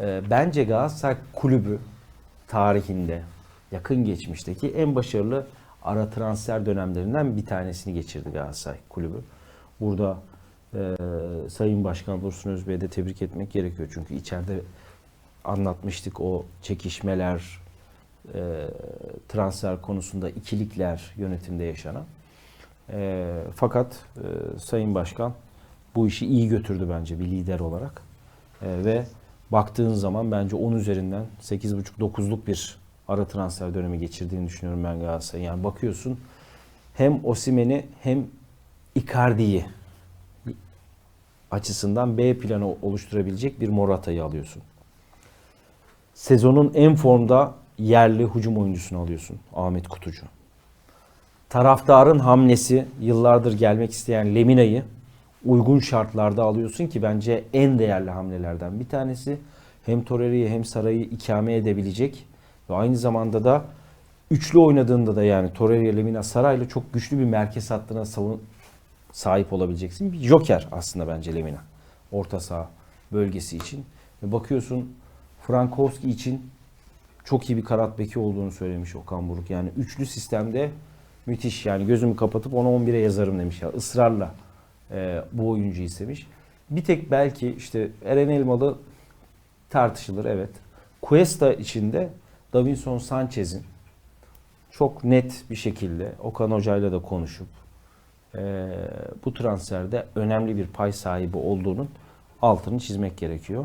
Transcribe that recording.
Ee, bence Galatasaray kulübü tarihinde yakın geçmişteki en başarılı ara transfer dönemlerinden bir tanesini geçirdi Galatasaray kulübü. Burada e, Sayın Başkan Dursun Özbey'e de tebrik etmek gerekiyor. Çünkü içeride anlatmıştık o çekişmeler, e, transfer konusunda ikilikler yönetimde yaşanan. E, fakat e, Sayın Başkan bu işi iyi götürdü bence bir lider olarak. E, ve baktığın zaman bence 10 üzerinden 8,5-9'luk bir ara transfer dönemi geçirdiğini düşünüyorum ben Galatasaray'ın. Yani bakıyorsun hem Osimhen'i hem Icardi'yi açısından B planı oluşturabilecek bir Morata'yı alıyorsun. Sezonun en formda yerli hücum oyuncusunu alıyorsun Ahmet Kutucu. Taraftarın hamlesi yıllardır gelmek isteyen Lemina'yı uygun şartlarda alıyorsun ki bence en değerli hamlelerden bir tanesi. Hem Torreira'yı hem Saray'ı ikame edebilecek ve aynı zamanda da üçlü oynadığında da yani Torreira, Lemina, Saray'la çok güçlü bir merkez hattına savun sahip olabileceksin. Bir joker aslında bence Lemina. Orta saha bölgesi için. Ve bakıyorsun Frankowski için çok iyi bir kanat beki olduğunu söylemiş Okan Buruk. Yani üçlü sistemde müthiş. Yani gözümü kapatıp onu 11'e yazarım demiş ya. Israrla e, bu oyuncuyu istemiş. Bir tek belki işte Eren Elmalı tartışılır evet. Cuesta içinde Davinson Sanchez'in çok net bir şekilde Okan Hoca'yla da konuşup e, bu transferde önemli bir pay sahibi olduğunun altını çizmek gerekiyor.